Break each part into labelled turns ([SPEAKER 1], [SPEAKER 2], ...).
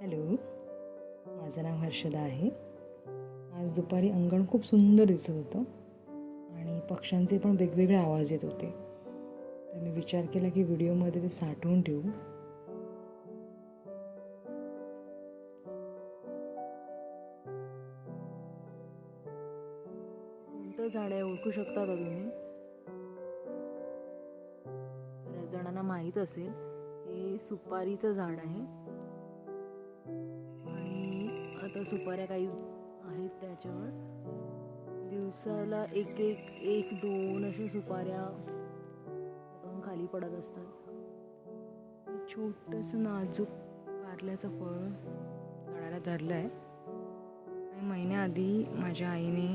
[SPEAKER 1] Hello. माझं नाव हर्षदा आहे. आज दुपारी अंगण खूप सुंदर दिसत होतं आणि पक्ष्यांचे पण वेगवेगळे आवाज येत होते. तर मी विचार केला की व्हिडिओमध्ये ते साठवून ठेवू. कोणतं झाड आहे ओळखू शकता का तुम्ही? बऱ्याच जणांना माहीत असेल हे सुपारीचं झाड आहे. आता सुपाऱ्या काही आहेत त्याच्यावर. दिवसाला एक एक एक दोन अशा सुपाऱ्या खाली पडत असतात. छोटंसं नाजूक कारल्याचं फळ झाडाला धरलं आहे काही महिन्याआधी माझ्या आईने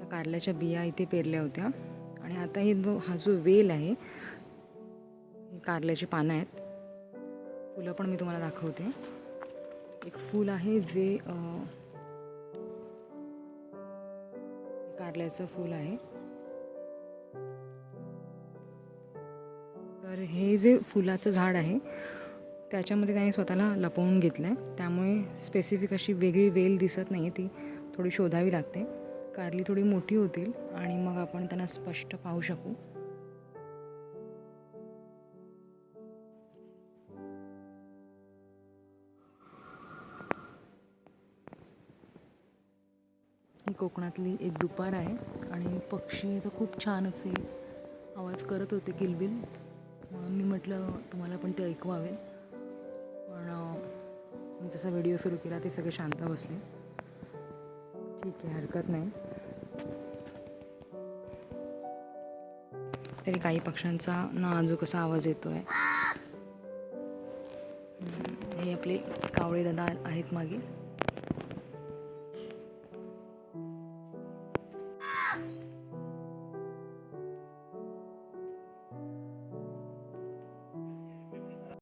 [SPEAKER 1] या कारल्याच्या बिया इथे पेरल्या होत्या. आणि आता हे जो हा जो वेल आहे ही कारल्याची पानं आहेत. फुलं पण मी तुम्हाला दाखवते. एक फूल आहे जे कारल्याचं फूल आहे. तर हे जे फुलाचं झाड आहे त्याच्यामध्ये त्याने स्वतःला लपवून घेतलं आहे त्यामुळे स्पेसिफिक अशी वेगळी वेल दिसत नाही ती थोडी शोधावी लागते. कारली थोडी मोठी होतील आणि मग आपण त्यांना स्पष्ट पाहू शकू. कोकणातली एक दुपार आहे आणि पक्षी तर खूप छान असे आवाज करत होते किलबिल. म्हणून मी म्हटलं तुम्हाला पण ते ऐकवावे. पण मी जसा व्हिडिओ सुरू केला ते सगळे शांत बसले. ठीक आहे हरकत नाही. तरी काही पक्ष्यांचा नाजूक असा आवाज येतो आहे हे आपले कावळे दादा आहेत मागे.